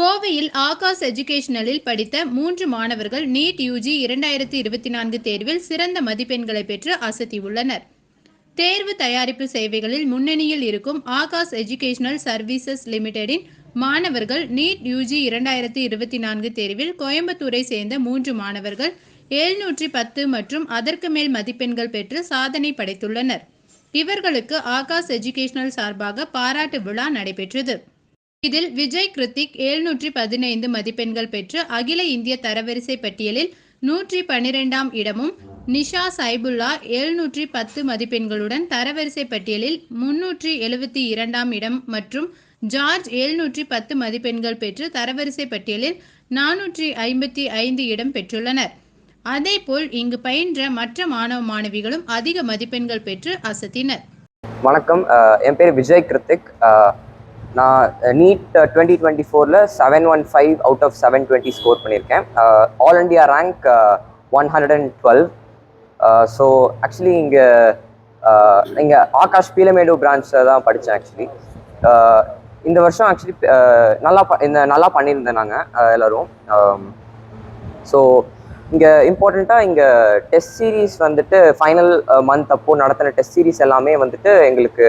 கோவையில் ஆகாஷ் எஜுகேஷனலில் படித்த மூன்று மாணவர்கள் நீட் யூஜி இரண்டாயிரத்தி இருபத்தி நான்கு தேர்வில் சிறந்த மதிப்பெண்களை பெற்று அசத்தியுள்ளனர். தேர்வு தயாரிப்பு சேவைகளில் முன்னணியில் இருக்கும் ஆகாஷ் எஜுகேஷனல் சர்வீசஸ் லிமிடெடின் மாணவர்கள் நீட் யூஜி இரண்டாயிரத்தி இருபத்தி நான்கு தேர்வில் கோயம்புத்தூரை சேர்ந்த மூன்று மாணவர்கள் எழுநூற்றி பத்து மற்றும் அதற்கு மேல் மதிப்பெண்கள் பெற்று சாதனை படைத்துள்ளனர். இவர்களுக்கு ஆகாஷ் எஜுகேஷனல் சார்பாக பாராட்டு விழா நடைபெற்றது. இதில் விஜய் கிருத்திக் எழுநூற்றி பதினைந்து மதிப்பெண்கள் பெற்று அகில இந்திய தரவரிசை பட்டியலில் நூற்றி பனிரெண்டாம் இடமும் நிஷா சைபுல்லா எழுநூற்றி பத்து மதிப்பெண்களுடன் தரவரிசை பட்டியலில் முன்னூற்றி எழுபத்தி இரண்டாம் இடம் மற்றும் ஜார்ஜ் எழுநூற்றி பத்து மதிப்பெண்கள் பெற்று தரவரிசை பட்டியலில் நானூற்றி ஐம்பத்தி ஐந்து இடம் பெற்றுள்ளனர். அதேபோல் இங்கு பயின்ற மற்ற மாணவ மாணவிகளும் அதிக மதிப்பெண்கள் பெற்று அசத்தினர். வணக்கம். என் பேர் விஜய் கிருத்திக். நான் நீட் டுவெண்ட்டி டுவெண்ட்டி ஃபோரில் seven one five out of seven twenty score பண்ணியிருக்கேன். All India rank one hundred and twelve so actually இங்கே இங்கே ஆகாஷ் பீலமேடு பிரான்ச்சில் தான் படித்தேன் ஆக்சுவலி இந்த வருஷம் ஆக்சுவலி நல்லா ப இந்த நல்லா பண்ணியிருந்தேன் நாங்கள் எல்லோரும். ஸோ இங்கே இம்பார்ட்டண்ட்டாக இங்கே டெஸ்ட் சீரீஸ் வந்துட்டு ஃபைனல் மந்த் அப்போது நடத்தின டெஸ்ட் சீரீஸ் எல்லாமே வந்துட்டு எங்களுக்கு